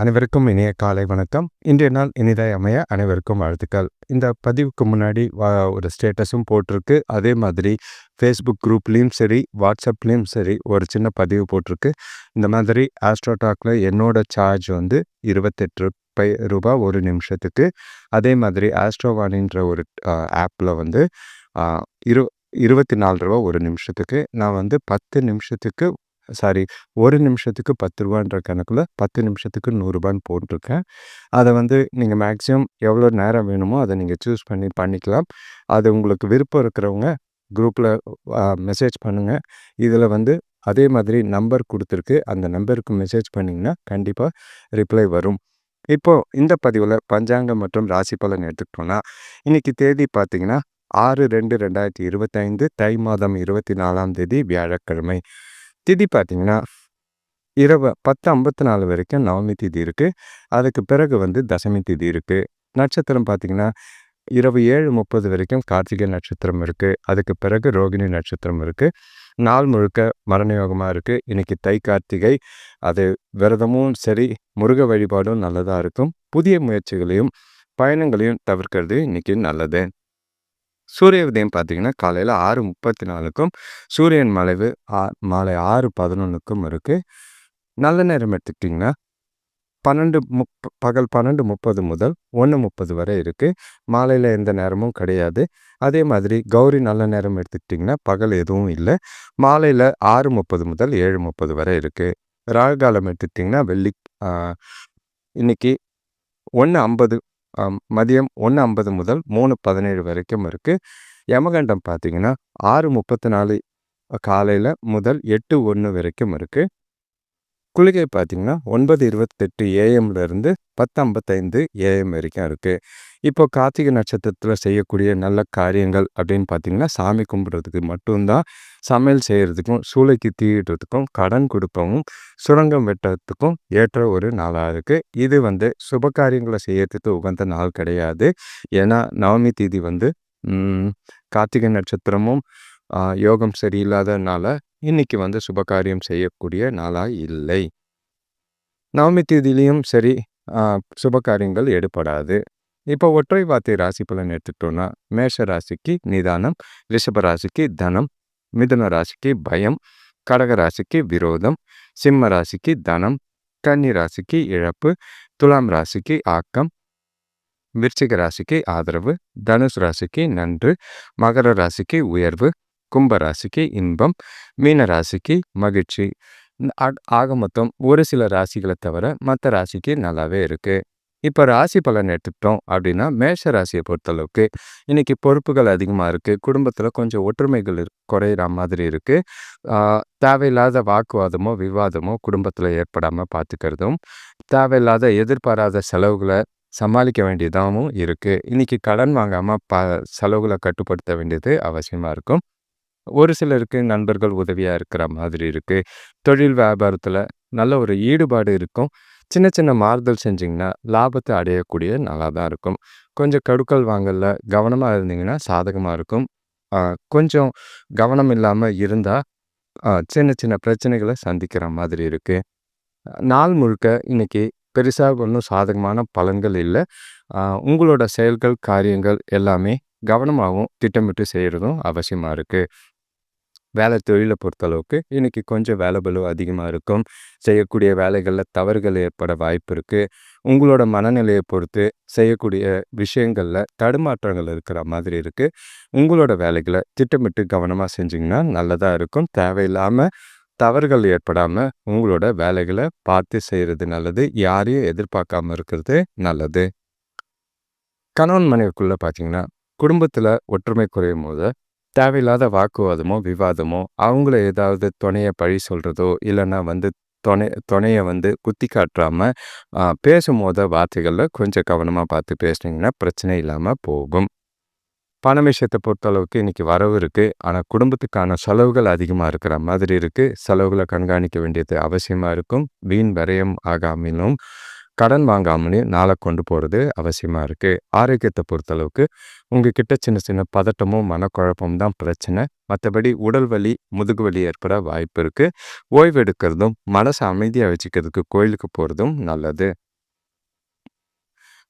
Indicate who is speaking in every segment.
Speaker 1: அனைவருக்கும் இனிய காலை வணக்கம் இன்றைய நாள் இனிதாய் அமைய அனைவருக்கும் வாழ்த்துக்கள் இந்த பதிவுக்கு முன்னாடி ஒரு ஸ்டேட்டஸும் போட்டிருக்கு அதே மாதிரி ஃபேஸ்புக் குரூப்லேயும் சரி வாட்ஸ்அப்லேயும் சரி ஒரு சின்ன பதிவு போட்டிருக்கு இந்த மாதிரி ஆஸ்ட்ரோடாக்ல என்னோட சார்ஜ் வந்து இருபத்தெட்டு பை ரூபா ஒரு நிமிஷத்துக்கு அதே மாதிரி ஆஸ்ட்ரோவானின்ற ஒரு ஆப்பில் வந்து இரு இருபத்தி நாலு ரூபா ஒரு நிமிஷத்துக்கு நான் வந்து பத்து நிமிஷத்துக்கு சாரி ஒரு நிமிஷத்துக்கு பத்து ரூபான்ற கணக்கில் பத்து நிமிஷத்துக்கு நூறுரூபான்னு போட்டிருக்கேன் அதை வந்து நீங்கள் மேக்ஸிமம் எவ்வளோ நேரம் வேணுமோ அதை நீங்கள் சூஸ் பண்ணி பண்ணிக்கலாம் அது உங்களுக்கு விருப்பம் இருக்கிறவங்க குரூப்பில் மெசேஜ் பண்ணுங்கள் இதில் வந்து அதே மாதிரி நம்பர் கொடுத்துருக்கு அந்த நம்பருக்கு மெசேஜ் பண்ணிங்கன்னா கண்டிப்பாக ரிப்ளை வரும் இப்போது இந்த பதிவில் பஞ்சாங்கம் மற்றும் ராசி பலன் எடுத்துக்கிட்டோன்னா இன்றைக்கி தேதி பார்த்திங்கன்னா ஆறு ரெண்டு ரெண்டாயிரத்தி இருபத்தைந்து தை மாதம் இருபத்தி நாலாம் தேதி வியாழக்கிழமை திதி பார்த்திங்கன்னா இரவு பத்து ஐம்பத்தி நாலு வரைக்கும் நவமி திதி இருக்குது அதுக்கு பிறகு வந்து தசமி திதி இருக்குது நட்சத்திரம் பார்த்திங்கன்னா இரவு ஏழு முப்பது வரைக்கும் கார்த்திகை நட்சத்திரம் இருக்குது அதுக்கு பிறகு ரோகிணி நட்சத்திரம் இருக்குது நாள் முழுக்க மரணயோகமாக இருக்குது இன்றைக்கி தை கார்த்திகை அது விரதமும் சரி முருக வழிபாடும் நல்லதாக இருக்கும் புதிய முயற்சிகளையும் பயணங்களையும் தவிர்க்கிறது இன்றைக்கி நல்லது சூரிய உதயம் பார்த்திங்கன்னா காலையில் ஆறு முப்பத்தி நாலுக்கும் சூரியன் மலைவு ஆ மாலை ஆறு பதினொன்றுக்கும் இருக்குது நல்ல நேரம் எடுத்துக்கிட்டிங்கன்னா பன்னெண்டு முப் பகல் பன்னெண்டு முப்பது முதல் ஒன்று முப்பது வரை இருக்குது மாலையில் எந்த நேரமும் கிடையாது அதே மாதிரி கௌரி நல்ல நேரம் எடுத்துக்கிட்டிங்கன்னா பகல் எதுவும் இல்லை மாலையில் ஆறு முப்பது முதல் ஏழு முப்பது வரை இருக்குது ராகுகாலம் காலம் எடுத்துக்கிட்டிங்கன்னா வெள்ளி இன்னைக்கு ஒன்று ஐம்பது மதியம் ஒன்று ஐம்பது முதல் மூணு பதினேழு வரைக்கும் இருக்குது யமகண்டம் பார்த்திங்கன்னா ஆறு முப்பத்தி நாலு காலையில் முதல் எட்டு ஒன்று வரைக்கும் இருக்குது குளிகை பார்த்திங்கன்னா ஒன்பது இருபத்தெட்டு ஏஎம்லேருந்து பத்து ஐம்பத்தைந்து ஏஎம் வரைக்கும் இருக்குது இப்போ கார்த்திகை நட்சத்திரத்தில் செய்யக்கூடிய நல்ல காரியங்கள் அப்படின்னு பார்த்திங்கன்னா சாமி கும்பிட்றதுக்கு மட்டும்தான் சமையல் செய்கிறதுக்கும் சூளைக்கு தீயிடுறதுக்கும் கடன் கொடுப்பவும் சுரங்கம் வெட்டுறதுக்கும் ஏற்ற ஒரு நாளாக இருக்குது இது வந்து சுப காரியங்களை செய்யறதுக்கு உகந்த நாள் கிடையாது ஏன்னா நவமி தீதி வந்து கார்த்திகை நட்சத்திரமும் யோகம் சரியில்லாதனால இன்னைக்கு வந்து சுபகாரியம் செய்யக்கூடிய நாளாக இல்லை நவமி தேதியிலையும் சரி சுபகாரியங்கள் எடுபடாது இப்போ ஒற்றை வார்த்தை ராசி பலன் எடுத்துட்டோம்னா மேஷ ராசிக்கு நிதானம் ரிஷப ராசிக்கு தனம் மிதுன ராசிக்கு பயம் கடக ராசிக்கு விரோதம் சிம்ம ராசிக்கு தனம் கன்னி ராசிக்கு இழப்பு துலாம் ராசிக்கு ஆக்கம் விருச்சிக ராசிக்கு ஆதரவு தனுஷ் ராசிக்கு நன்று மகர ராசிக்கு உயர்வு கும்பராசிக்கு இன்பம் மீன ராசிக்கு மகிழ்ச்சி ஆக மொத்தம் ஒரு சில ராசிகளை தவிர மற்ற ராசிக்கு நல்லாவே இருக்குது இப்போ ராசி பலன் எடுத்துக்கிட்டோம் அப்படின்னா மேஷ ராசியை பொறுத்தளவுக்கு இன்றைக்கி பொறுப்புகள் அதிகமாக இருக்குது குடும்பத்தில் கொஞ்சம் ஒற்றுமைகள் குறையிற மாதிரி இருக்குது தேவையில்லாத வாக்குவாதமோ விவாதமோ குடும்பத்தில் ஏற்படாமல் பார்த்துக்கிறதும் தேவையில்லாத எதிர்பாராத செலவுகளை சமாளிக்க வேண்டியதாகவும் இருக்குது இன்றைக்கி கடன் வாங்காமல் ப செலவுகளை கட்டுப்படுத்த வேண்டியது அவசியமாக இருக்கும் ஒரு சிலருக்கு நண்பர்கள் உதவியாக இருக்கிற மாதிரி இருக்குது தொழில் வியாபாரத்தில் நல்ல ஒரு ஈடுபாடு இருக்கும் சின்ன சின்ன மாறுதல் செஞ்சிங்கன்னா லாபத்தை அடையக்கூடிய நல்லா தான் இருக்கும் கொஞ்சம் கடுக்கல் வாங்கல கவனமாக இருந்தீங்கன்னா சாதகமாக இருக்கும் கொஞ்சம் கவனம் இல்லாமல் இருந்தால் சின்ன சின்ன பிரச்சனைகளை சந்திக்கிற மாதிரி இருக்குது நாள் முழுக்க இன்றைக்கி பெருசாக ஒன்றும் சாதகமான பலன்கள் இல்லை உங்களோட செயல்கள் காரியங்கள் எல்லாமே கவனமாகவும் திட்டமிட்டு செய்கிறதும் அவசியமாக இருக்குது வேலை தொழிலை பொறுத்தளவுக்கு இன்றைக்கி கொஞ்சம் வேலை பலு அதிகமாக இருக்கும் செய்யக்கூடிய வேலைகளில் தவறுகள் ஏற்பட வாய்ப்பு இருக்குது உங்களோட மனநிலையை பொறுத்து செய்யக்கூடிய விஷயங்களில் தடுமாற்றங்கள் இருக்கிற மாதிரி இருக்குது உங்களோட வேலைகளை திட்டமிட்டு கவனமாக செஞ்சிங்கன்னா நல்லதாக இருக்கும் தேவையில்லாமல் தவறுகள் ஏற்படாமல் உங்களோட வேலைகளை பார்த்து செய்கிறது நல்லது யாரையும் எதிர்பார்க்காம இருக்கிறது நல்லது கணவன் மனைவிக்குள்ளே பார்த்தீங்கன்னா குடும்பத்தில் ஒற்றுமை குறையும் போது தேவையில்லாத வாக்குவாதமோ விவாதமோ அவங்கள ஏதாவது துணையை பழி சொல்கிறதோ இல்லைன்னா வந்து துணை துணையை வந்து குத்தி காட்டுறாமல் பேசும்போத வார்த்தைகளில் கொஞ்சம் கவனமாக பார்த்து பேசுனீங்கன்னா பிரச்சனை இல்லாமல் போகும் பண விஷயத்தை பொறுத்தளவுக்கு இன்றைக்கி வரவு இருக்குது ஆனால் குடும்பத்துக்கான செலவுகள் அதிகமாக இருக்கிற மாதிரி இருக்குது செலவுகளை கண்காணிக்க வேண்டியது அவசியமாக இருக்கும் வீண் விரயம் ஆகாமலும் கடன் வாங்காமலே நாளை கொண்டு போகிறது அவசியமாக இருக்குது ஆரோக்கியத்தை பொறுத்தளவுக்கு உங்கள் கிட்ட சின்ன சின்ன பதட்டமும் மனக்குழப்பமும் தான் பிரச்சனை மற்றபடி உடல் வலி முதுகு வலி ஏற்பட வாய்ப்பு இருக்குது ஓய்வெடுக்கிறதும் மனசை அமைதியாக வச்சுக்கிறதுக்கு கோயிலுக்கு போகிறதும் நல்லது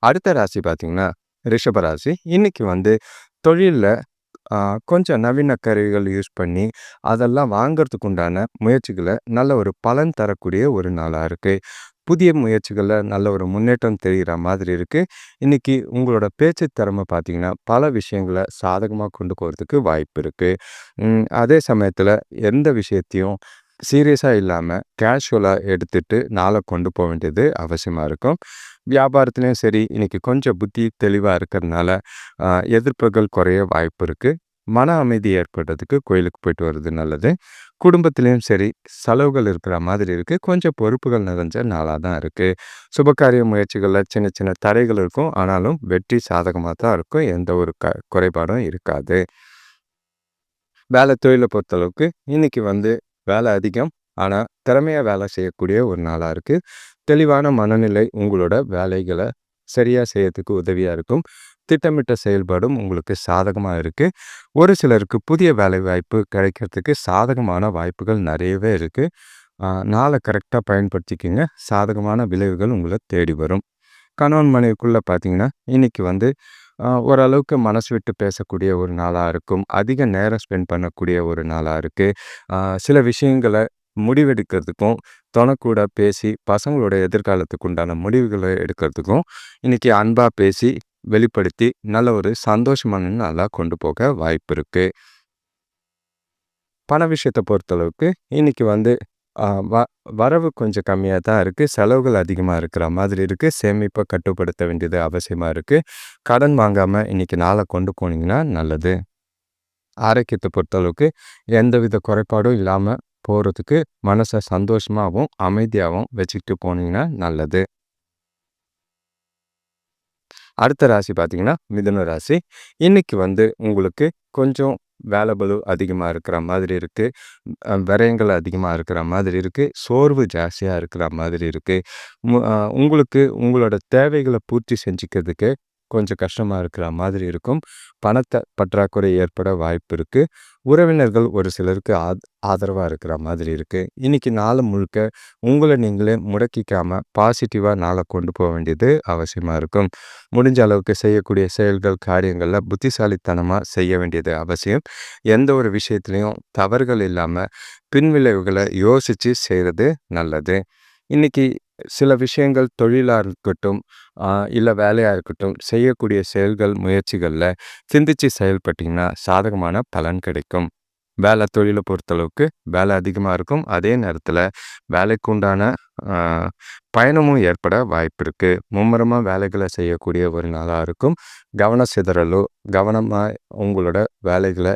Speaker 1: அடுத்த ராசி பார்த்திங்கன்னா ரிஷபராசி இன்றைக்கி வந்து தொழிலில் கொஞ்சம் நவீன கருவிகள் யூஸ் பண்ணி அதெல்லாம் வாங்கிறதுக்கு உண்டான முயற்சிகளை நல்ல ஒரு பலன் தரக்கூடிய ஒரு நாளாக இருக்குது புதிய முயற்சிகளில் நல்ல ஒரு முன்னேற்றம் தெரிகிற மாதிரி இருக்குது இன்றைக்கி உங்களோட பேச்சு திறமை பார்த்திங்கன்னா பல விஷயங்களை சாதகமாக கொண்டு போகிறதுக்கு வாய்ப்பு இருக்குது அதே சமயத்தில் எந்த விஷயத்தையும் சீரியஸாக இல்லாமல் கேஷுவலாக எடுத்துகிட்டு நாளை கொண்டு போக வேண்டியது அவசியமாக இருக்கும் வியாபாரத்துலேயும் சரி இன்றைக்கி கொஞ்சம் புத்தி தெளிவாக இருக்கிறதுனால எதிர்ப்புகள் குறைய வாய்ப்பு இருக்குது மன அமைதி ஏற்படுறதுக்கு கோயிலுக்கு போயிட்டு வர்றது நல்லது குடும்பத்துலேயும் சரி செலவுகள் இருக்கிற மாதிரி இருக்குது கொஞ்சம் பொறுப்புகள் நிறைஞ்ச நாளாக தான் இருக்குது சுபகாரிய முயற்சிகளில் சின்ன சின்ன தடைகள் இருக்கும் ஆனாலும் வெற்றி சாதகமாக தான் இருக்கும் எந்த ஒரு க குறைபாடும் இருக்காது வேலை தொழிலை பொறுத்தளவுக்கு இன்னைக்கு வந்து வேலை அதிகம் ஆனால் திறமையாக வேலை செய்யக்கூடிய ஒரு நாளாக இருக்குது தெளிவான மனநிலை உங்களோட வேலைகளை சரியாக செய்யறதுக்கு உதவியாக இருக்கும் திட்டமிட்ட செயல்பாடும் உங்களுக்கு சாதகமாக இருக்குது ஒரு சிலருக்கு புதிய வேலை வாய்ப்பு கிடைக்கிறதுக்கு சாதகமான வாய்ப்புகள் நிறையவே இருக்குது நாளை கரெக்டாக பயன்படுத்திக்கிங்க சாதகமான விளைவுகள் உங்களை தேடி வரும் கணவன் மனைவிக்குள்ளே பார்த்தீங்கன்னா இன்றைக்கி வந்து ஓரளவுக்கு மனசு விட்டு பேசக்கூடிய ஒரு நாளாக இருக்கும் அதிக நேரம் ஸ்பெண்ட் பண்ணக்கூடிய ஒரு நாளாக இருக்குது சில விஷயங்களை முடிவெடுக்கிறதுக்கும் தொணக்கூட பேசி பசங்களோட எதிர்காலத்துக்கு உண்டான முடிவுகளை எடுக்கிறதுக்கும் இன்றைக்கி அன்பாக பேசி வெளிப்படுத்தி நல்ல ஒரு சந்தோஷமான நாளாக கொண்டு போக வாய்ப்பு இருக்குது பண விஷயத்தை பொறுத்தளவுக்கு இன்றைக்கி வந்து வ வரவு கொஞ்சம் கம்மியாக தான் இருக்குது செலவுகள் அதிகமாக இருக்கிற மாதிரி இருக்குது சேமிப்பை கட்டுப்படுத்த வேண்டியது அவசியமாக இருக்குது கடன் வாங்காமல் இன்றைக்கி நாளை கொண்டு போனீங்கன்னா நல்லது ஆரோக்கியத்தை பொறுத்தளவுக்கு எந்தவித குறைபாடும் இல்லாமல் போகிறதுக்கு மனசை சந்தோஷமாகவும் அமைதியாகவும் வச்சுக்கிட்டு போனீங்கன்னா நல்லது அடுத்த ராசி பார்த்திங்கன்னா மிதுன ராசி இன்றைக்கி வந்து உங்களுக்கு கொஞ்சம் வேலை பலு அதிகமாக இருக்கிற மாதிரி இருக்குது விரயங்கள் அதிகமாக இருக்கிற மாதிரி இருக்குது சோர்வு ஜாஸ்தியாக இருக்கிற மாதிரி இருக்குது உங்களுக்கு உங்களோட தேவைகளை பூர்த்தி செஞ்சுக்கிறதுக்கு கொஞ்சம் கஷ்டமாக இருக்கிற மாதிரி இருக்கும் பணத்தை பற்றாக்குறை ஏற்பட வாய்ப்பு இருக்குது உறவினர்கள் ஒரு சிலருக்கு ஆத் ஆதரவாக இருக்கிற மாதிரி இருக்குது இன்னைக்கு நாளை முழுக்க உங்களை நீங்களே முடக்கிக்காமல் பாசிட்டிவாக நாளை கொண்டு போக வேண்டியது அவசியமாக இருக்கும் முடிஞ்ச அளவுக்கு செய்யக்கூடிய செயல்கள் காரியங்களில் புத்திசாலித்தனமாக செய்ய வேண்டியது அவசியம் எந்த ஒரு விஷயத்துலையும் தவறுகள் இல்லாமல் பின்விளைவுகளை யோசித்து செய்கிறது நல்லது இன்றைக்கி சில விஷயங்கள் தொழிலாக இருக்கட்டும் இல்லை வேலையாக இருக்கட்டும் செய்யக்கூடிய செயல்கள் முயற்சிகளில் சிந்தித்து செயல்பட்டிங்கன்னா சாதகமான பலன் கிடைக்கும் வேலை தொழிலை பொறுத்தளவுக்கு வேலை அதிகமாக இருக்கும் அதே நேரத்தில் வேலைக்கு உண்டான பயணமும் ஏற்பட வாய்ப்பு இருக்குது மும்முரமாக வேலைகளை செய்யக்கூடிய ஒரு நாளாக இருக்கும் கவன சிதறலோ கவனமாக உங்களோட வேலைகளை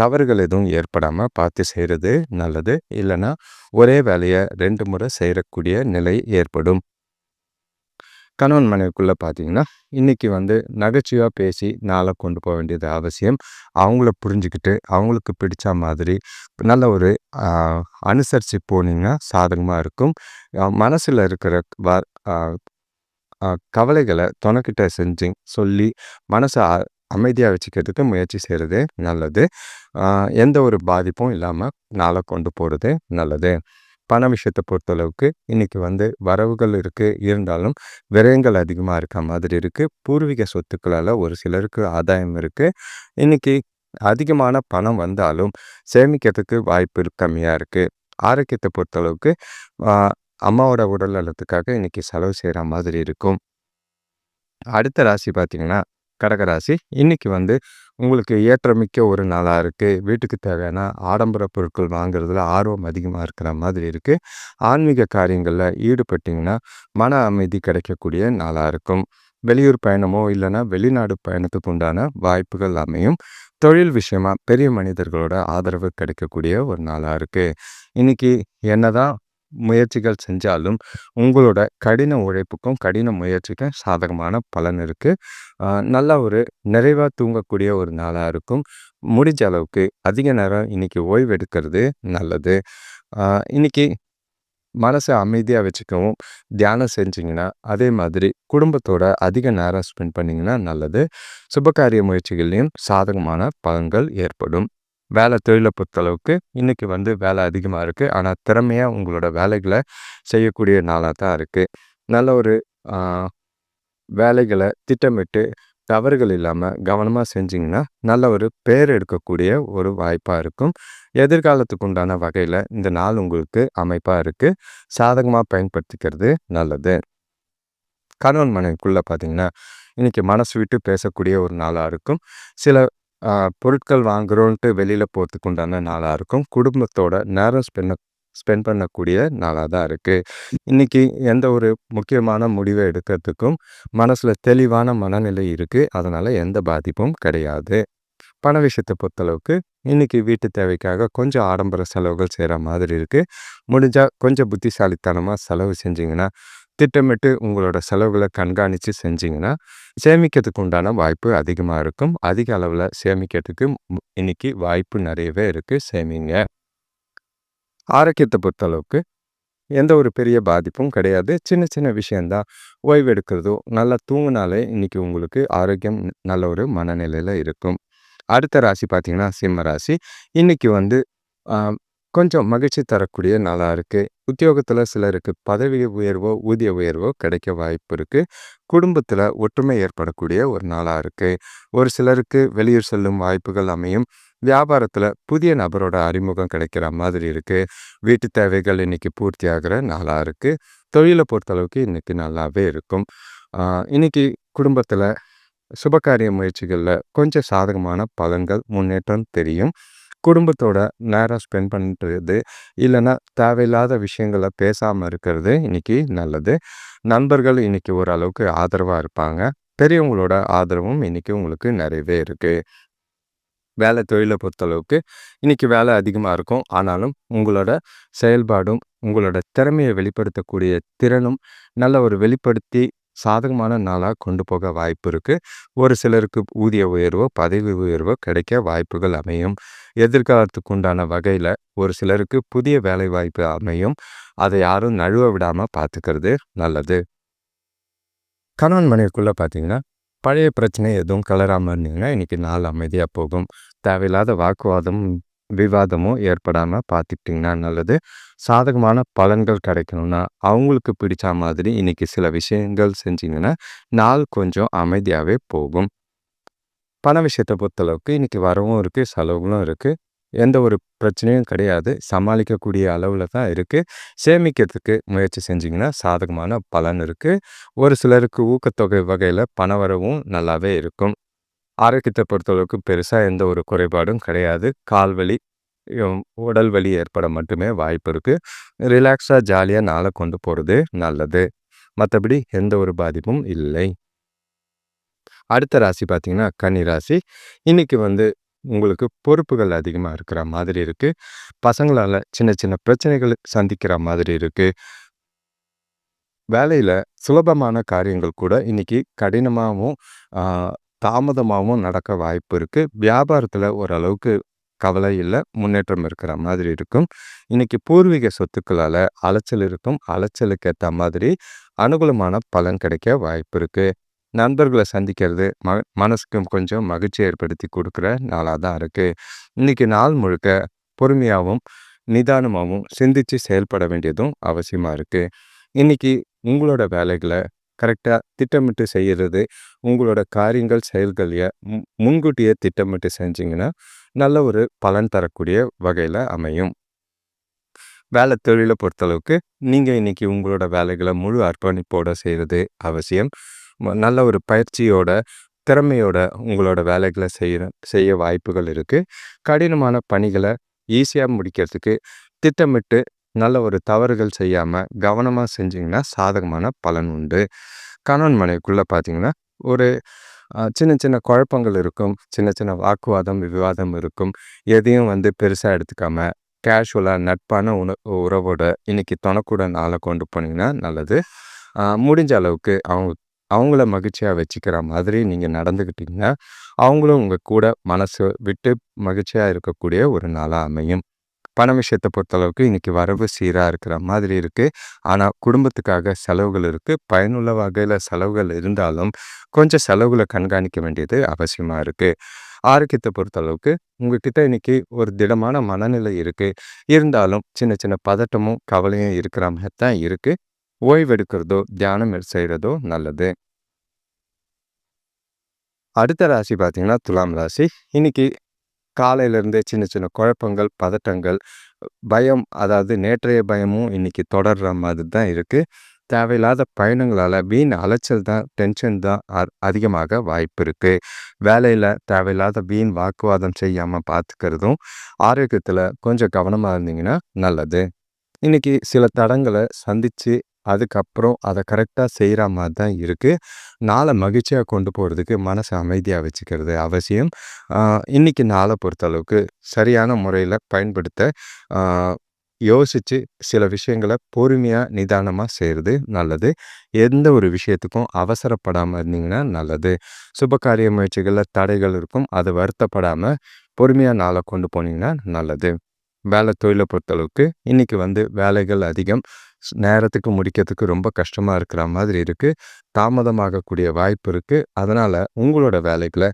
Speaker 1: தவறுகள் எதுவும் ஏற்படாமல் பார்த்து செய்கிறது நல்லது இல்லைன்னா ஒரே வேலையை ரெண்டு முறை செய்கிறக்கூடிய நிலை ஏற்படும் கணவன் மனைவிக்குள்ளே பார்த்தீங்கன்னா இன்றைக்கி வந்து நகைச்சுவாக பேசி நாளை கொண்டு போக வேண்டியது அவசியம் அவங்கள புரிஞ்சுக்கிட்டு அவங்களுக்கு பிடித்த மாதிரி நல்ல ஒரு அனுசரித்து போனீங்கன்னா சாதகமாக இருக்கும் மனசில் இருக்கிற வ கவலைகளை தொனக்கிட்ட செஞ்சு சொல்லி மனசை அமைதியாக வச்சுக்கிறதுக்கு முயற்சி செய்கிறது நல்லது எந்த ஒரு பாதிப்பும் இல்லாமல் நாளை கொண்டு போகிறது நல்லது பண விஷயத்தை பொறுத்தளவுக்கு இன்றைக்கி வந்து வரவுகள் இருக்குது இருந்தாலும் விரயங்கள் அதிகமாக இருக்க மாதிரி இருக்குது பூர்வீக சொத்துக்களால் ஒரு சிலருக்கு ஆதாயம் இருக்குது இன்றைக்கி அதிகமான பணம் வந்தாலும் சேமிக்கிறதுக்கு வாய்ப்பு கம்மியாக இருக்குது ஆரோக்கியத்தை பொறுத்தளவுக்கு அம்மாவோட உடல் நலத்துக்காக இன்றைக்கி செலவு செய்கிற மாதிரி இருக்கும் அடுத்த ராசி பார்த்திங்கன்னா கடகராசி இன்றைக்கி வந்து உங்களுக்கு ஏற்றமிக்க ஒரு நாளாக இருக்குது வீட்டுக்கு தேவையான ஆடம்பர பொருட்கள் வாங்குறதுல ஆர்வம் அதிகமாக இருக்கிற மாதிரி இருக்குது ஆன்மீக காரியங்களில் ஈடுபட்டிங்கன்னா மன அமைதி கிடைக்கக்கூடிய நாளாக இருக்கும் வெளியூர் பயணமோ இல்லைன்னா வெளிநாடு பயணத்துக்கு உண்டான வாய்ப்புகள் அமையும் தொழில் விஷயமா பெரிய மனிதர்களோட ஆதரவு கிடைக்கக்கூடிய ஒரு நாளாக இருக்குது இன்றைக்கி தான் முயற்சிகள் செஞ்சாலும் உங்களோட கடின உழைப்புக்கும் கடின முயற்சிக்கும் சாதகமான பலன் இருக்குது நல்லா ஒரு நிறைவாக தூங்கக்கூடிய ஒரு நாளாக இருக்கும் முடிஞ்ச அளவுக்கு அதிக நேரம் இன்றைக்கி ஓய்வு எடுக்கிறது நல்லது இன்றைக்கி மனசை அமைதியாக வச்சுக்கவும் தியானம் செஞ்சிங்கன்னா அதே மாதிரி குடும்பத்தோட அதிக நேரம் ஸ்பெண்ட் பண்ணிங்கன்னா நல்லது சுபகாரிய முயற்சிகள்லையும் சாதகமான பலன்கள் ஏற்படும் வேலை தொழிலை பொறுத்தளவுக்கு இன்றைக்கி வந்து வேலை அதிகமாக இருக்குது ஆனால் திறமையாக உங்களோட வேலைகளை செய்யக்கூடிய நாளாக தான் இருக்குது நல்ல ஒரு வேலைகளை திட்டமிட்டு தவறுகள் இல்லாமல் கவனமாக செஞ்சிங்கன்னா நல்ல ஒரு பேர் எடுக்கக்கூடிய ஒரு வாய்ப்பாக இருக்கும் எதிர்காலத்துக்கு உண்டான வகையில் இந்த நாள் உங்களுக்கு அமைப்பாக இருக்குது சாதகமாக பயன்படுத்திக்கிறது நல்லது கணவன் மனைவிக்குள்ளே பார்த்திங்கன்னா இன்றைக்கி மனசு விட்டு பேசக்கூடிய ஒரு நாளாக இருக்கும் சில பொருட்கள் வாங்குகிறோன்ட்டு வெளியில் போகிறதுக்கு உண்டான நாளாக இருக்கும் குடும்பத்தோட நேரம் ஸ்பெண்ட் ஸ்பெண்ட் பண்ணக்கூடிய நாளாக தான் இருக்குது இன்றைக்கி எந்த ஒரு முக்கியமான முடிவை எடுக்கிறதுக்கும் மனசில் தெளிவான மனநிலை இருக்குது அதனால் எந்த பாதிப்பும் கிடையாது பண விஷயத்தை பொறுத்தளவுக்கு இன்றைக்கி வீட்டு தேவைக்காக கொஞ்சம் ஆடம்பர செலவுகள் செய்கிற மாதிரி இருக்குது முடிஞ்சால் கொஞ்சம் புத்திசாலித்தனமாக செலவு செஞ்சிங்கன்னா திட்டமிட்டு உங்களோட செலவுகளை கண்காணித்து செஞ்சிங்கன்னா சேமிக்கிறதுக்கு உண்டான வாய்ப்பு அதிகமாக இருக்கும் அதிக அளவில் சேமிக்கிறதுக்கு இன்னைக்கு வாய்ப்பு நிறையவே இருக்குது சேமிங்க ஆரோக்கியத்தை பொறுத்தளவுக்கு எந்த ஒரு பெரிய பாதிப்பும் கிடையாது சின்ன சின்ன விஷயந்தான் ஓய்வு எடுக்கிறதோ நல்லா தூங்கினாலே இன்றைக்கி உங்களுக்கு ஆரோக்கியம் நல்ல ஒரு மனநிலையில் இருக்கும் அடுத்த ராசி பார்த்திங்கன்னா சிம்ம ராசி இன்றைக்கி வந்து கொஞ்சம் மகிழ்ச்சி தரக்கூடிய நாளாக இருக்குது உத்தியோகத்தில் சிலருக்கு பதவி உயர்வோ ஊதிய உயர்வோ கிடைக்க வாய்ப்பு இருக்குது குடும்பத்தில் ஒற்றுமை ஏற்படக்கூடிய ஒரு நாளாக இருக்குது ஒரு சிலருக்கு வெளியூர் செல்லும் வாய்ப்புகள் அமையும் வியாபாரத்தில் புதிய நபரோட அறிமுகம் கிடைக்கிற மாதிரி இருக்குது வீட்டு தேவைகள் இன்னைக்கு பூர்த்தி ஆகிற நாளாக இருக்குது தொழிலை பொறுத்தளவுக்கு இன்றைக்கி நல்லாவே இருக்கும் இன்றைக்கி குடும்பத்தில் சுபகாரிய முயற்சிகளில் கொஞ்சம் சாதகமான பலன்கள் முன்னேற்றம் தெரியும் குடும்பத்தோட நேரம் ஸ்பெண்ட் பண்ணுறது இல்லைன்னா தேவையில்லாத விஷயங்களை பேசாமல் இருக்கிறது இன்றைக்கி நல்லது நண்பர்கள் இன்றைக்கி ஓரளவுக்கு ஆதரவாக இருப்பாங்க பெரியவங்களோட ஆதரவும் இன்றைக்கி உங்களுக்கு நிறையவே இருக்குது வேலை தொழிலை பொறுத்தளவுக்கு இன்றைக்கி வேலை அதிகமாக இருக்கும் ஆனாலும் உங்களோட செயல்பாடும் உங்களோட திறமையை வெளிப்படுத்தக்கூடிய திறனும் நல்ல ஒரு வெளிப்படுத்தி சாதகமான நாளாக கொண்டு போக வாய்ப்பு இருக்குது ஒரு சிலருக்கு ஊதிய உயர்வோ பதவி உயர்வோ கிடைக்க வாய்ப்புகள் அமையும் எதிர்காலத்துக்கு உண்டான வகையில் ஒரு சிலருக்கு புதிய வேலை வாய்ப்பு அமையும் அதை யாரும் நழுவ விடாமல் பார்த்துக்கிறது நல்லது கணவன் மனைவிக்குள்ளே பார்த்தீங்கன்னா பழைய பிரச்சனை எதுவும் கலராமல் இருந்தீங்கன்னா இன்றைக்கி நாள் அமைதியாக போகும் தேவையில்லாத வாக்குவாதம் விவாதமும் ஏற்படாமல் பார்த்துக்கிட்டிங்கன்னா நல்லது சாதகமான பலன்கள் கிடைக்கணும்னா அவங்களுக்கு பிடிச்ச மாதிரி இன்றைக்கி சில விஷயங்கள் செஞ்சிங்கன்னா நாள் கொஞ்சம் அமைதியாகவே போகும் பண விஷயத்தை பொறுத்தளவுக்கு இன்றைக்கி வரவும் இருக்குது செலவுகளும் இருக்குது எந்த ஒரு பிரச்சனையும் கிடையாது சமாளிக்கக்கூடிய அளவில் தான் இருக்குது சேமிக்கிறதுக்கு முயற்சி செஞ்சிங்கன்னா சாதகமான பலன் இருக்குது ஒரு சிலருக்கு ஊக்கத்தொகை வகையில் பண வரவும் நல்லாவே இருக்கும் ஆரோக்கியத்தை பொறுத்தளவுக்கு பெருசாக எந்த ஒரு குறைபாடும் கிடையாது கால் வலி உடல் வலி ஏற்பட மட்டுமே வாய்ப்பு இருக்குது ரிலாக்ஸாக ஜாலியாக நாளை கொண்டு போகிறது நல்லது மற்றபடி எந்த ஒரு பாதிப்பும் இல்லை அடுத்த ராசி பார்த்திங்கன்னா கன்னி ராசி இன்றைக்கி வந்து உங்களுக்கு பொறுப்புகள் அதிகமாக இருக்கிற மாதிரி இருக்குது பசங்களால் சின்ன சின்ன பிரச்சனைகள் சந்திக்கிற மாதிரி இருக்குது வேலையில் சுலபமான காரியங்கள் கூட இன்றைக்கி கடினமாகவும் தாமதமாகவும் நடக்க வாய்ப்பு இருக்குது வியாபாரத்தில் ஓரளவுக்கு கவலை இல்லை முன்னேற்றம் இருக்கிற மாதிரி இருக்கும் இன்றைக்கி பூர்வீக சொத்துக்களால் அலைச்சல் இருக்கும் அலைச்சலுக்கு ஏற்ற மாதிரி அனுகூலமான பலன் கிடைக்க வாய்ப்பு இருக்குது நண்பர்களை சந்திக்கிறது ம மனசுக்கும் கொஞ்சம் மகிழ்ச்சி ஏற்படுத்தி கொடுக்குற நாளாக தான் இருக்குது இன்றைக்கி நாள் முழுக்க பொறுமையாகவும் நிதானமாகவும் சிந்தித்து செயல்பட வேண்டியதும் அவசியமாக இருக்குது இன்றைக்கி உங்களோட வேலைகளை கரெக்டாக திட்டமிட்டு செய்கிறது உங்களோட காரியங்கள் செயல்களைய முன்கூட்டியே திட்டமிட்டு செஞ்சிங்கன்னா நல்ல ஒரு பலன் தரக்கூடிய வகையில் அமையும் வேலை தொழிலை பொறுத்தளவுக்கு நீங்கள் இன்றைக்கி உங்களோட வேலைகளை முழு அர்ப்பணிப்போடு செய்கிறது அவசியம் நல்ல ஒரு பயிற்சியோட திறமையோட உங்களோட வேலைகளை செய்ய செய்ய வாய்ப்புகள் இருக்குது கடினமான பணிகளை ஈஸியாக முடிக்கிறதுக்கு திட்டமிட்டு நல்ல ஒரு தவறுகள் செய்யாமல் கவனமாக செஞ்சிங்கன்னா சாதகமான பலன் உண்டு கணவன் மனைவிக்குள்ளே பார்த்தீங்கன்னா ஒரு சின்ன சின்ன குழப்பங்கள் இருக்கும் சின்ன சின்ன வாக்குவாதம் விவாதம் இருக்கும் எதையும் வந்து பெருசாக எடுத்துக்காம கேஷுவலாக நட்பான உண உறவோட இன்னைக்கு துணக்கூட நாளை கொண்டு போனீங்கன்னா நல்லது முடிஞ்ச அளவுக்கு அவங்க அவங்கள மகிழ்ச்சியாக வச்சுக்கிற மாதிரி நீங்கள் நடந்துக்கிட்டிங்கன்னா அவங்களும் உங்கள் கூட மனசு விட்டு மகிழ்ச்சியாக இருக்கக்கூடிய ஒரு நாளாக அமையும் பண விஷயத்தை பொறுத்தளவுக்கு இன்றைக்கி வரவு சீராக இருக்கிற மாதிரி இருக்குது ஆனால் குடும்பத்துக்காக செலவுகள் இருக்குது பயனுள்ள வகையில் செலவுகள் இருந்தாலும் கொஞ்சம் செலவுகளை கண்காணிக்க வேண்டியது அவசியமாக இருக்குது ஆரோக்கியத்தை பொறுத்தளவுக்கு உங்ககிட்ட இன்னைக்கு ஒரு திடமான மனநிலை இருக்குது இருந்தாலும் சின்ன சின்ன பதட்டமும் கவலையும் இருக்கிற மாதிரி தான் இருக்குது ஓய்வெடுக்கிறதோ தியானம் செய்கிறதோ நல்லது அடுத்த ராசி பார்த்தீங்கன்னா துலாம் ராசி இன்னைக்கு காலையிலேருந்தே சின்ன சின்ன குழப்பங்கள் பதட்டங்கள் பயம் அதாவது நேற்றைய பயமும் இன்றைக்கி தொடர்கிற மாதிரி தான் இருக்குது தேவையில்லாத பயணங்களால் வீண் அலைச்சல் தான் டென்ஷன் தான் அதிகமாக வாய்ப்பு இருக்குது வேலையில் தேவையில்லாத வீண் வாக்குவாதம் செய்யாமல் பார்த்துக்கிறதும் ஆரோக்கியத்தில் கொஞ்சம் கவனமாக இருந்தீங்கன்னா நல்லது இன்றைக்கி சில தடங்களை சந்தித்து அதுக்கப்புறம் அதை கரெக்டாக செய்கிற மாதிரி தான் இருக்குது நாளை மகிழ்ச்சியாக கொண்டு போகிறதுக்கு மனசை அமைதியாக வச்சுக்கிறது அவசியம் இன்றைக்கி நாளை பொறுத்தளவுக்கு சரியான முறையில் பயன்படுத்த யோசித்து சில விஷயங்களை பொறுமையாக நிதானமாக செய்கிறது நல்லது எந்த ஒரு விஷயத்துக்கும் அவசரப்படாமல் இருந்தீங்கன்னா நல்லது சுபகாரிய முயற்சிகளில் தடைகள் இருக்கும் அது வருத்தப்படாமல் பொறுமையாக நாளை கொண்டு போனீங்கன்னா நல்லது வேலை தொழிலை பொறுத்தளவுக்கு இன்றைக்கி வந்து வேலைகள் அதிகம் நேரத்துக்கு முடிக்கிறதுக்கு ரொம்ப கஷ்டமாக இருக்கிற மாதிரி இருக்குது தாமதமாகக்கூடிய வாய்ப்பு இருக்குது அதனால் உங்களோட வேலைகளை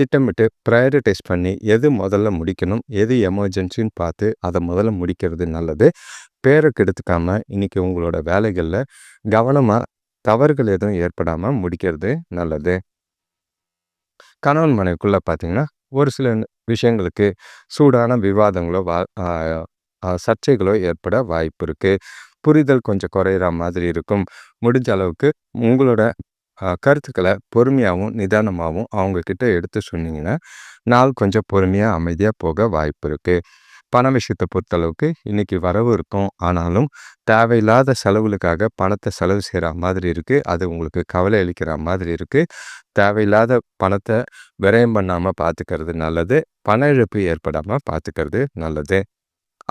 Speaker 1: திட்டமிட்டு ப்ரையாரிட்டைஸ் பண்ணி எது முதல்ல முடிக்கணும் எது எமர்ஜென்சின்னு பார்த்து அதை முதல்ல முடிக்கிறது நல்லது பேரை கெடுத்துக்காமல் இன்றைக்கி உங்களோட வேலைகளில் கவனமாக தவறுகள் எதுவும் ஏற்படாமல் முடிக்கிறது நல்லது கணவன் மனைவிக்குள்ளே பார்த்தீங்கன்னா ஒரு சில விஷயங்களுக்கு சூடான விவாதங்களோ வா சர்ச்சைகளோ ஏற்பட வாய்ப்பு இருக்குது புரிதல் கொஞ்சம் குறையிற மாதிரி இருக்கும் முடிஞ்ச அளவுக்கு உங்களோட கருத்துக்களை பொறுமையாகவும் நிதானமாகவும் அவங்கக்கிட்ட எடுத்து சொன்னீங்கன்னா நாள் கொஞ்சம் பொறுமையாக அமைதியாக போக வாய்ப்பு இருக்குது பண விஷயத்தை பொறுத்தளவுக்கு இன்றைக்கி வரவு இருக்கும் ஆனாலும் தேவையில்லாத செலவுகளுக்காக பணத்தை செலவு செய்கிற மாதிரி இருக்குது அது உங்களுக்கு கவலை அளிக்கிற மாதிரி இருக்குது தேவையில்லாத பணத்தை விரயம் பண்ணாமல் பார்த்துக்கிறது நல்லது பண இழப்பு ஏற்படாமல் பார்த்துக்கிறது நல்லது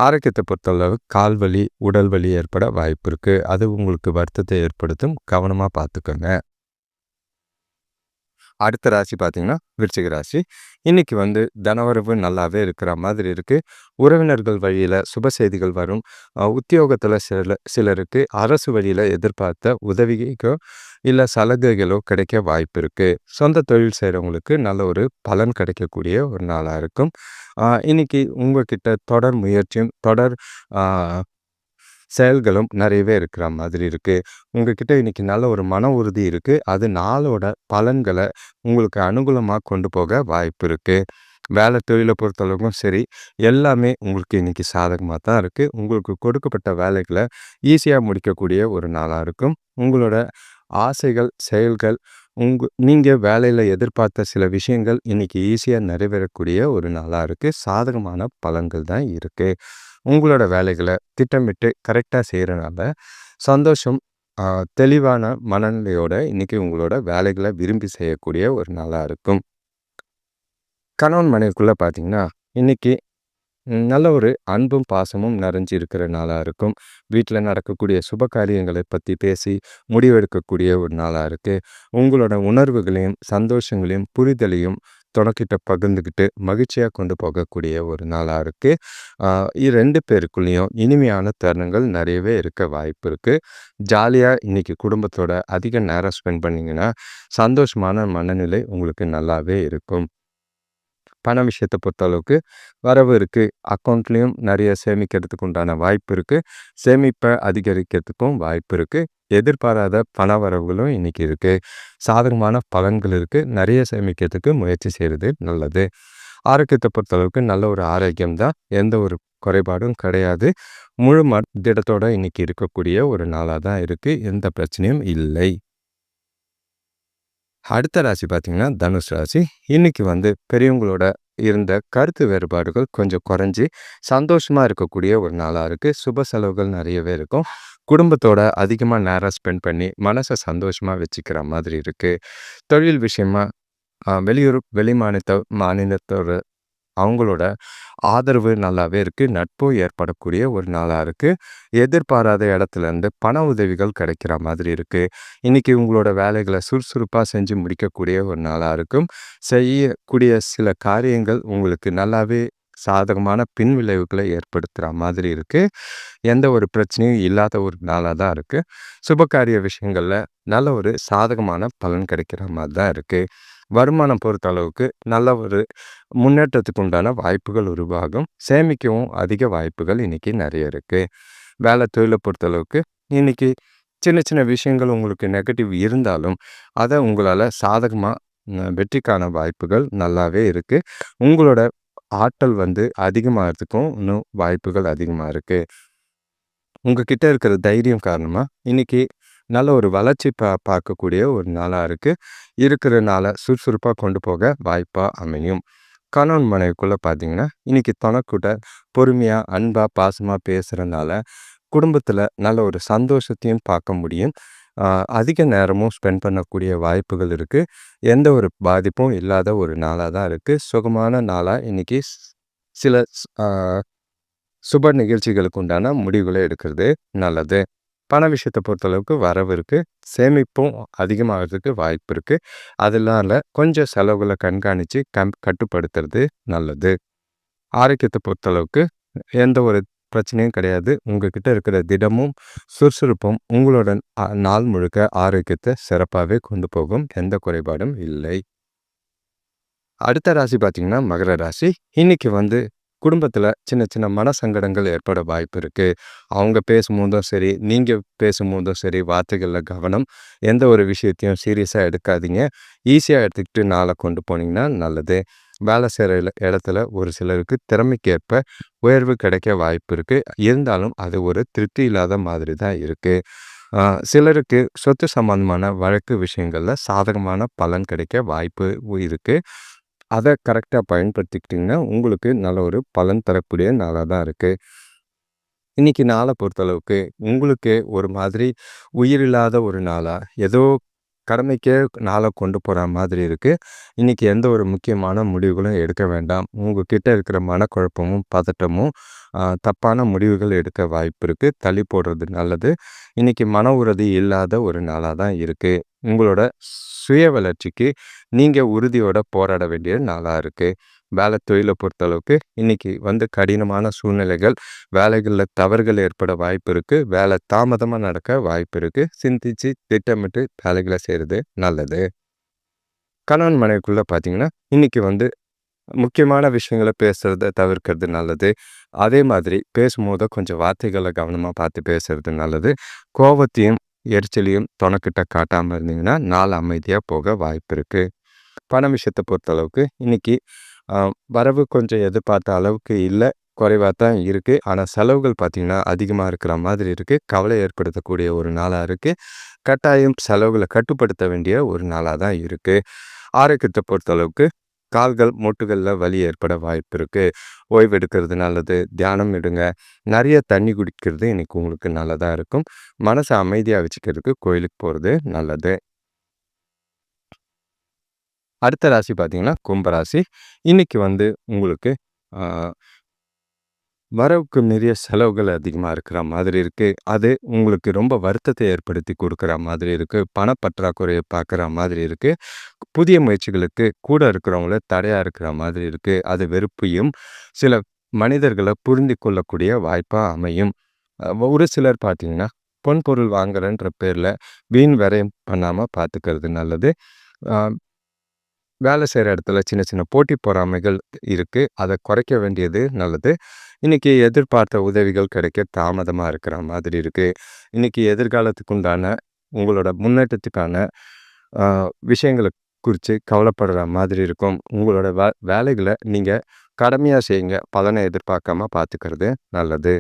Speaker 1: ஆரோக்கியத்தை பொறுத்தளவு கால் வலி உடல் வலி ஏற்பட வாய்ப்பு இருக்குது அது உங்களுக்கு வருத்தத்தை ஏற்படுத்தும் கவனமாக பார்த்துக்கோங்க அடுத்த ராசி பார்த்திங்கன்னா விருச்சிக ராசி இன்றைக்கி வந்து தனவரவு நல்லாவே இருக்கிற மாதிரி இருக்குது உறவினர்கள் வழியில் சுப செய்திகள் வரும் உத்தியோகத்தில் சில சிலருக்கு அரசு வழியில் எதிர்பார்த்த உதவிக்கோ இல்லை சலுகைகளோ கிடைக்க வாய்ப்பு இருக்குது சொந்த தொழில் செய்கிறவங்களுக்கு நல்ல ஒரு பலன் கிடைக்கக்கூடிய ஒரு நாளாக இருக்கும் இன்றைக்கி கிட்ட தொடர் முயற்சியும் தொடர் செயல்களும் நிறையவே இருக்கிற மாதிரி இருக்குது உங்ககிட்ட இன்றைக்கி நல்ல ஒரு மன உறுதி இருக்குது அது நாளோட பலன்களை உங்களுக்கு அனுகூலமாக கொண்டு போக வாய்ப்பு இருக்குது வேலை தொழிலை பொறுத்தளவுக்கும் சரி எல்லாமே உங்களுக்கு இன்றைக்கி சாதகமாக தான் இருக்குது உங்களுக்கு கொடுக்கப்பட்ட வேலைகளை ஈஸியாக முடிக்கக்கூடிய ஒரு நாளாக இருக்கும் உங்களோட ஆசைகள் செயல்கள் உங்க நீங்கள் வேலையில் எதிர்பார்த்த சில விஷயங்கள் இன்றைக்கி ஈஸியாக நிறைவேறக்கூடிய ஒரு நாளாக இருக்குது சாதகமான பலன்கள் தான் இருக்குது உங்களோட வேலைகளை திட்டமிட்டு கரெக்டாக செய்கிறனால சந்தோஷம் தெளிவான மனநிலையோட இன்றைக்கி உங்களோட வேலைகளை விரும்பி செய்யக்கூடிய ஒரு நாளாக இருக்கும் கணவன் மனைவிக்குள்ளே பார்த்தீங்கன்னா இன்றைக்கி நல்ல ஒரு அன்பும் பாசமும் நிறைஞ்சு இருக்கிற நாளாக இருக்கும் வீட்டில் நடக்கக்கூடிய சுப காரியங்களை பற்றி பேசி முடிவெடுக்கக்கூடிய ஒரு நாளாக இருக்குது உங்களோட உணர்வுகளையும் சந்தோஷங்களையும் புரிதலையும் தொடக்கிட்ட பகிர்ந்துக்கிட்டு மகிழ்ச்சியாக கொண்டு போகக்கூடிய ஒரு நாளாக இருக்குது ரெண்டு பேருக்குள்ளேயும் இனிமையான தருணங்கள் நிறையவே இருக்க வாய்ப்பு இருக்குது ஜாலியாக இன்றைக்கி குடும்பத்தோட அதிக நேரம் ஸ்பெண்ட் பண்ணிங்கன்னா சந்தோஷமான மனநிலை உங்களுக்கு நல்லாவே இருக்கும் பண விஷயத்தை பொறுத்தளவுக்கு வரவு இருக்குது அக்கௌண்ட்லேயும் நிறைய சேமிக்கிறதுக்கு உண்டான வாய்ப்பு இருக்குது சேமிப்பை அதிகரிக்கிறதுக்கும் வாய்ப்பு இருக்குது எதிர்பாராத பண வரவுகளும் இன்றைக்கி இருக்குது சாதகமான பலன்கள் இருக்குது நிறைய சேமிக்கிறதுக்கு முயற்சி செய்கிறது நல்லது ஆரோக்கியத்தை பொறுத்தளவுக்கு நல்ல ஒரு ஆரோக்கியம் தான் எந்த ஒரு குறைபாடும் கிடையாது முழு மத்திடத்தோடு இன்றைக்கி இருக்கக்கூடிய ஒரு நாளாக தான் இருக்குது எந்த பிரச்சனையும் இல்லை அடுத்த ராசி பார்த்திங்கன்னா தனுஷ் ராசி இன்றைக்கி வந்து பெரியவங்களோட இருந்த கருத்து வேறுபாடுகள் கொஞ்சம் குறைஞ்சி சந்தோஷமாக இருக்கக்கூடிய ஒரு நாளாக இருக்குது சுப செலவுகள் நிறையவே இருக்கும் குடும்பத்தோட அதிகமாக நேரம் ஸ்பெண்ட் பண்ணி மனசை சந்தோஷமாக வச்சுக்கிற மாதிரி இருக்குது தொழில் விஷயமா வெளியூர் வெளி மாநில மாநிலத்தோட அவங்களோட ஆதரவு நல்லாவே இருக்குது நட்பு ஏற்படக்கூடிய ஒரு நாளாக இருக்குது எதிர்பாராத இடத்துலேருந்து பண உதவிகள் கிடைக்கிற மாதிரி இருக்குது இன்றைக்கி உங்களோட வேலைகளை சுறுசுறுப்பாக செஞ்சு முடிக்கக்கூடிய ஒரு நாளாக இருக்கும் செய்யக்கூடிய சில காரியங்கள் உங்களுக்கு நல்லாவே சாதகமான பின்விளைவுகளை விளைவுகளை ஏற்படுத்துகிற மாதிரி இருக்குது எந்த ஒரு பிரச்சனையும் இல்லாத ஒரு நாளாக தான் இருக்குது சுபகாரிய விஷயங்களில் நல்ல ஒரு சாதகமான பலன் கிடைக்கிற மாதிரி தான் இருக்குது வருமானம் பொறுத்த அளவுக்கு நல்ல ஒரு முன்னேற்றத்துக்கு உண்டான வாய்ப்புகள் உருவாகும் சேமிக்கவும் அதிக வாய்ப்புகள் இன்றைக்கி நிறைய இருக்குது வேலை தொழிலை பொறுத்தளவுக்கு இன்றைக்கி சின்ன சின்ன விஷயங்கள் உங்களுக்கு நெகட்டிவ் இருந்தாலும் அதை உங்களால் சாதகமாக வெற்றிக்கான வாய்ப்புகள் நல்லாவே இருக்குது உங்களோட ஆற்றல் வந்து அதிகமாகிறதுக்கும் இன்னும் வாய்ப்புகள் அதிகமாக இருக்குது கிட்டே இருக்கிற தைரியம் காரணமாக இன்றைக்கி நல்ல ஒரு வளர்ச்சி பா பார்க்கக்கூடிய ஒரு நாளாக இருக்குது இருக்கிறனால சுறுசுறுப்பாக கொண்டு போக வாய்ப்பாக அமையும் கணவன் மனைவிக்குள்ளே பார்த்தீங்கன்னா இன்றைக்கி தனக்கூட பொறுமையாக அன்பாக பாசமாக பேசுகிறனால குடும்பத்தில் நல்ல ஒரு சந்தோஷத்தையும் பார்க்க முடியும் அதிக நேரமும் ஸ்பெண்ட் பண்ணக்கூடிய வாய்ப்புகள் இருக்குது எந்த ஒரு பாதிப்பும் இல்லாத ஒரு நாளாக தான் இருக்குது சுகமான நாளாக இன்றைக்கி சில சுப நிகழ்ச்சிகளுக்கு உண்டான முடிவுகளை எடுக்கிறது நல்லது பண விஷயத்தை பொறுத்தளவுக்கு வரவு இருக்குது சேமிப்பும் அதிகமாகிறதுக்கு வாய்ப்பு இருக்குது அதனால கொஞ்சம் செலவுகளை கண்காணித்து கம் கட்டுப்படுத்துறது நல்லது ஆரோக்கியத்தை பொறுத்தளவுக்கு எந்த ஒரு பிரச்சனையும் கிடையாது உங்ககிட்ட இருக்கிற திடமும் சுறுசுறுப்பும் உங்களோட நாள் முழுக்க ஆரோக்கியத்தை சிறப்பாகவே கொண்டு போகும் எந்த குறைபாடும் இல்லை அடுத்த ராசி பார்த்திங்கன்னா மகர ராசி இன்றைக்கி வந்து குடும்பத்தில் சின்ன சின்ன மனசங்கடங்கள் ஏற்பட வாய்ப்பு இருக்குது அவங்க பேசும்போதும் சரி நீங்கள் பேசும்போதும் சரி வார்த்தைகளில் கவனம் எந்த ஒரு விஷயத்தையும் சீரியஸாக எடுக்காதீங்க ஈஸியாக எடுத்துக்கிட்டு நாளை கொண்டு போனீங்கன்னா நல்லது வேலை செய்கிற இடத்துல ஒரு சிலருக்கு திறமைக்கேற்ப உயர்வு கிடைக்க வாய்ப்பு இருக்குது இருந்தாலும் அது ஒரு திருப்தி இல்லாத மாதிரி தான் இருக்குது சிலருக்கு சொத்து சம்பந்தமான வழக்கு விஷயங்களில் சாதகமான பலன் கிடைக்க வாய்ப்பு இருக்குது அதை கரெக்டாக பயன்படுத்திக்கிட்டிங்கன்னா உங்களுக்கு நல்ல ஒரு பலன் தரக்கூடிய நாளாக தான் இருக்குது இன்றைக்கி நாளை பொறுத்தளவுக்கு உங்களுக்கு ஒரு மாதிரி உயிரில்லாத ஒரு நாளாக ஏதோ கடமைக்கே நாளை கொண்டு போகிற மாதிரி இருக்குது இன்றைக்கி எந்த ஒரு முக்கியமான முடிவுகளும் எடுக்க வேண்டாம் உங்கள்கிட்ட இருக்கிற மனக்குழப்பமும் பதட்டமும் தப்பான முடிவுகள் எடுக்க வாய்ப்பு இருக்குது தள்ளி போடுறது நல்லது இன்றைக்கி மன உறுதி இல்லாத ஒரு நாளாக தான் இருக்குது உங்களோட சுய வளர்ச்சிக்கு நீங்கள் உறுதியோடு போராட வேண்டிய நாளாக இருக்குது வேலை தொழிலை பொறுத்த அளவுக்கு இன்றைக்கி வந்து கடினமான சூழ்நிலைகள் வேலைகளில் தவறுகள் ஏற்பட வாய்ப்பு இருக்குது வேலை தாமதமாக நடக்க வாய்ப்பு இருக்குது சிந்திச்சு திட்டமிட்டு வேலைகளை செய்கிறது நல்லது கணவன் மனைவிக்குள்ளே பார்த்தீங்கன்னா இன்றைக்கி வந்து முக்கியமான விஷயங்களை பேசுகிறத தவிர்க்கிறது நல்லது அதே மாதிரி பேசும்போது கொஞ்சம் வார்த்தைகளை கவனமாக பார்த்து பேசுகிறது நல்லது கோபத்தையும் எரிச்சலையும் தொணக்கிட்ட காட்டாமல் இருந்தீங்கன்னா நாள் அமைதியாக போக வாய்ப்பு இருக்குது பண விஷயத்தை பொறுத்தளவுக்கு இன்றைக்கி வரவு கொஞ்சம் எதிர்பார்த்த அளவுக்கு இல்லை குறைவாக தான் இருக்குது ஆனால் செலவுகள் பார்த்திங்கன்னா அதிகமாக இருக்கிற மாதிரி இருக்குது கவலை ஏற்படுத்தக்கூடிய ஒரு நாளாக இருக்குது கட்டாயம் செலவுகளை கட்டுப்படுத்த வேண்டிய ஒரு நாளாக தான் இருக்குது ஆரோக்கியத்தை பொறுத்தளவுக்கு கால்கள் மூட்டுகளில் வலி ஏற்பட வாய்ப்பு இருக்குது ஓய்வு எடுக்கிறது நல்லது தியானம் எடுங்க நிறைய தண்ணி குடிக்கிறது இன்றைக்கி உங்களுக்கு நல்லதாக இருக்கும் மனசை அமைதியாக வச்சுக்கிறதுக்கு கோயிலுக்கு போகிறது நல்லது அடுத்த ராசி பார்த்திங்கன்னா கும்பராசி இன்றைக்கி வந்து உங்களுக்கு வரவுக்கு நிறைய செலவுகள் அதிகமாக இருக்கிற மாதிரி இருக்குது அது உங்களுக்கு ரொம்ப வருத்தத்தை ஏற்படுத்தி கொடுக்குற மாதிரி இருக்குது பணப்பற்றாக்குறையை பார்க்குற மாதிரி இருக்குது புதிய முயற்சிகளுக்கு கூட இருக்கிறவங்கள தடையாக இருக்கிற மாதிரி இருக்குது அது வெறுப்பையும் சில மனிதர்களை புரிந்து கொள்ளக்கூடிய வாய்ப்பாக அமையும் ஒரு சிலர் பார்த்திங்கன்னா பொன் பொருள் வாங்குறன்ற பேரில் வீண் வரையும் பண்ணாமல் பார்த்துக்கிறது நல்லது வேலை செய்கிற இடத்துல சின்ன சின்ன போட்டி பொறாமைகள் இருக்குது அதை குறைக்க வேண்டியது நல்லது இன்றைக்கி எதிர்பார்த்த உதவிகள் கிடைக்க தாமதமாக இருக்கிற மாதிரி இருக்குது இன்றைக்கி எதிர்காலத்துக்குண்டான உங்களோட முன்னேற்றத்துக்கான விஷயங்களை குறித்து கவலைப்படுற மாதிரி இருக்கும் உங்களோட வே வேலைகளை நீங்கள் கடமையாக செய்யுங்க பலனை எதிர்பார்க்காம பார்த்துக்கிறது நல்லது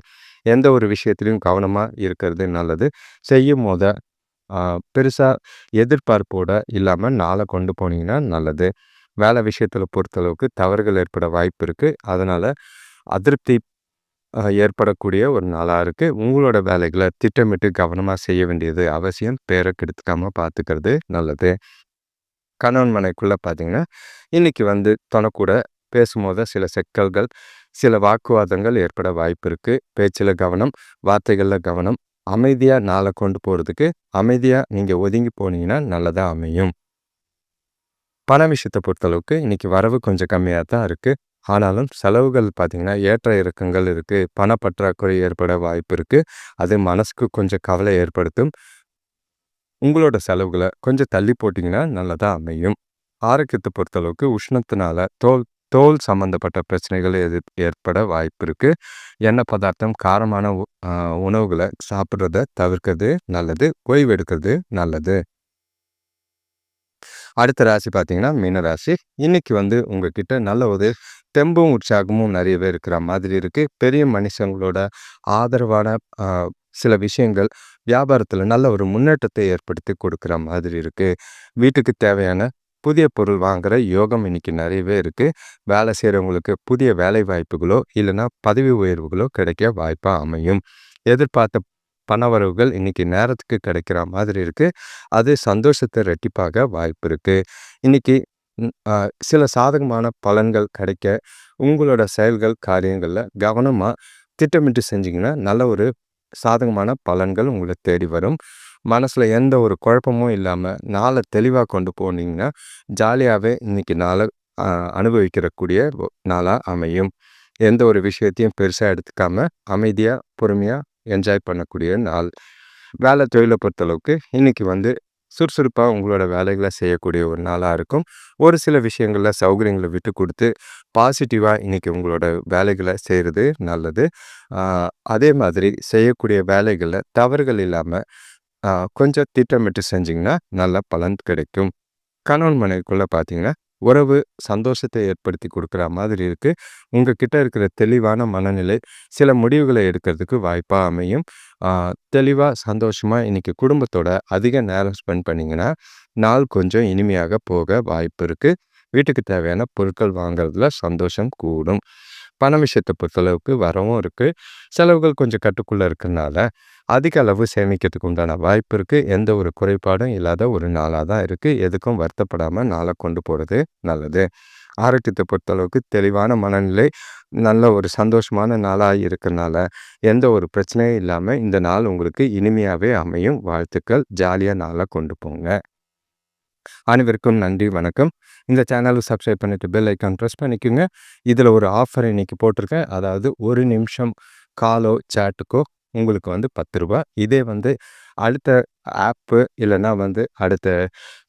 Speaker 1: எந்த ஒரு விஷயத்துலையும் கவனமாக இருக்கிறது நல்லது செய்யும் போத பெருசாக எதிர்பார்ப்போடு இல்லாமல் நாளை கொண்டு போனீங்கன்னா நல்லது வேலை விஷயத்தில் பொறுத்தளவுக்கு தவறுகள் ஏற்பட வாய்ப்பு இருக்குது அதனால் அதிருப்தி ஏற்படக்கூடிய ஒரு நாளாக இருக்குது உங்களோட வேலைகளை திட்டமிட்டு கவனமாக செய்ய வேண்டியது அவசியம் பேரை கெடுத்துக்காமல் பார்த்துக்கிறது நல்லது கணவன் மனைக்குள்ளே பார்த்தீங்கன்னா இன்றைக்கி வந்து தனக்கூட பேசும்போது சில சிக்கல்கள் சில வாக்குவாதங்கள் ஏற்பட வாய்ப்பு இருக்குது பேச்சில் கவனம் வார்த்தைகளில் கவனம் அமைதியாக நாளை கொண்டு போகிறதுக்கு அமைதியாக நீங்கள் ஒதுங்கி போனீங்கன்னா நல்லதாக அமையும் பண விஷயத்தை பொறுத்தளவுக்கு இன்றைக்கி வரவு கொஞ்சம் கம்மியாக தான் இருக்குது ஆனாலும் செலவுகள் பார்த்திங்கன்னா ஏற்ற இறக்கங்கள் இருக்குது பணப்பற்றாக்குறை ஏற்பட வாய்ப்பு இருக்குது அது மனசுக்கு கொஞ்சம் கவலை ஏற்படுத்தும் உங்களோட செலவுகளை கொஞ்சம் தள்ளி போட்டிங்கன்னா நல்லதாக அமையும் ஆரோக்கியத்தை பொறுத்தளவுக்கு உஷ்ணத்தினால தோல் தோல் சம்மந்தப்பட்ட பிரச்சனைகள் எது ஏற்பட வாய்ப்பு இருக்குது எண்ணெய் பதார்த்தம் காரமான உணவுகளை சாப்பிட்றத தவிர்க்கிறது நல்லது ஓய்வு எடுக்கிறது நல்லது அடுத்த ராசி பார்த்தீங்கன்னா மீன ராசி இன்னைக்கு வந்து உங்ககிட்ட நல்ல ஒரு தெம்பும் உற்சாகமும் நிறையவே இருக்கிற மாதிரி இருக்குது பெரிய மனுஷங்களோட ஆதரவான சில விஷயங்கள் வியாபாரத்தில் நல்ல ஒரு முன்னேற்றத்தை ஏற்படுத்தி கொடுக்குற மாதிரி இருக்குது வீட்டுக்கு தேவையான புதிய பொருள் வாங்குகிற யோகம் இன்றைக்கி நிறையவே இருக்குது வேலை செய்கிறவங்களுக்கு புதிய வேலை வாய்ப்புகளோ இல்லைன்னா பதவி உயர்வுகளோ கிடைக்க வாய்ப்பாக அமையும் எதிர்பார்த்த பணவரவுகள் இன்றைக்கி நேரத்துக்கு கிடைக்கிற மாதிரி இருக்குது அது சந்தோஷத்தை ரெட்டிப்பாக வாய்ப்பு இருக்குது இன்றைக்கி சில சாதகமான பலன்கள் கிடைக்க உங்களோட செயல்கள் காரியங்களில் கவனமாக திட்டமிட்டு செஞ்சிங்கன்னா நல்ல ஒரு சாதகமான பலன்கள் உங்களை தேடி வரும் மனசில் எந்த ஒரு குழப்பமும் இல்லாமல் நாளை தெளிவாக கொண்டு போனீங்கன்னா ஜாலியாகவே இன்றைக்கி நாளை அனுபவிக்கிறக்கூடிய நாளாக அமையும் எந்த ஒரு விஷயத்தையும் பெருசாக எடுத்துக்காம அமைதியாக பொறுமையாக என்ஜாய் பண்ணக்கூடிய நாள் வேலை தொழிலை பொறுத்தளவுக்கு இன்றைக்கி வந்து சுறுசுறுப்பாக உங்களோட வேலைகளை செய்யக்கூடிய ஒரு நாளாக இருக்கும் ஒரு சில விஷயங்களில் சௌகரியங்களை விட்டு கொடுத்து பாசிட்டிவாக இன்றைக்கி உங்களோட வேலைகளை செய்கிறது நல்லது அதே மாதிரி செய்யக்கூடிய வேலைகளில் தவறுகள் இல்லாமல் கொஞ்சம் திட்டமிட்டு செஞ்சிங்கன்னா நல்ல பலன் கிடைக்கும் கணவன் மனைவிக்குள்ளே பார்த்தீங்கன்னா உறவு சந்தோஷத்தை ஏற்படுத்தி கொடுக்குற மாதிரி இருக்குது கிட்டே இருக்கிற தெளிவான மனநிலை சில முடிவுகளை எடுக்கிறதுக்கு வாய்ப்பாக அமையும் தெளிவாக சந்தோஷமாக இன்றைக்கி குடும்பத்தோட அதிக நேரம் ஸ்பெண்ட் பண்ணிங்கன்னா நாள் கொஞ்சம் இனிமையாக போக வாய்ப்பு இருக்குது வீட்டுக்கு தேவையான பொருட்கள் வாங்குறதுல சந்தோஷம் கூடும் பண விஷயத்தை பொறுத்தளவுக்கு வரவும் இருக்குது செலவுகள் கொஞ்சம் கட்டுக்குள்ளே இருக்கிறனால அதிக அளவு சேமிக்கிறதுக்கு உண்டான வாய்ப்பு இருக்குது எந்த ஒரு குறைபாடும் இல்லாத ஒரு நாளாக தான் இருக்குது எதுக்கும் வருத்தப்படாமல் நாளை கொண்டு போகிறது நல்லது ஆரோக்கியத்தை பொறுத்தளவுக்கு தெளிவான மனநிலை நல்ல ஒரு சந்தோஷமான நாளாக இருக்கிறனால எந்த ஒரு பிரச்சனையும் இல்லாமல் இந்த நாள் உங்களுக்கு இனிமையாகவே அமையும் வாழ்த்துக்கள் ஜாலியாக நாளாக கொண்டு போங்க அனைவருக்கும் நன்றி வணக்கம் இந்த சேனலை சப்ஸ்கிரைப் பண்ணிவிட்டு பெல் ஐக்கான் ப்ரெஸ் பண்ணிக்கோங்க இதில் ஒரு ஆஃபர் இன்றைக்கி போட்டிருக்கேன் அதாவது ஒரு நிமிஷம் காலோ சேட்டுக்கோ உங்களுக்கு வந்து பத்து ரூபா இதே வந்து அடுத்த ஆப்பு இல்லைன்னா வந்து அடுத்த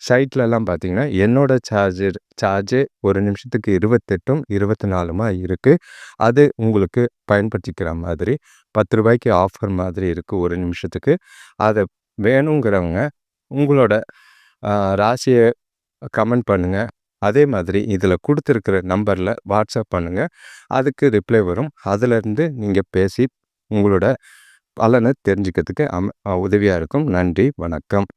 Speaker 1: சைட்லலாம் பார்த்தீங்கன்னா என்னோடய சார்ஜர் சார்ஜு ஒரு நிமிஷத்துக்கு இருபத்தெட்டும் இருபத்தி நாலுமா இருக்குது அது உங்களுக்கு பயன்படுத்திக்கிற மாதிரி பத்து ரூபாய்க்கு ஆஃபர் மாதிரி இருக்குது ஒரு நிமிஷத்துக்கு அதை வேணுங்கிறவங்க உங்களோட ராசியை கமெண்ட் பண்ணுங்கள் அதே மாதிரி இதில் கொடுத்துருக்கிற நம்பரில் வாட்ஸ்அப் பண்ணுங்கள் அதுக்கு ரிப்ளை வரும் அதிலேருந்து நீங்கள் பேசி உங்களோட பலனை தெரிஞ்சுக்கிறதுக்கு அம் உதவியாக இருக்கும் நன்றி வணக்கம்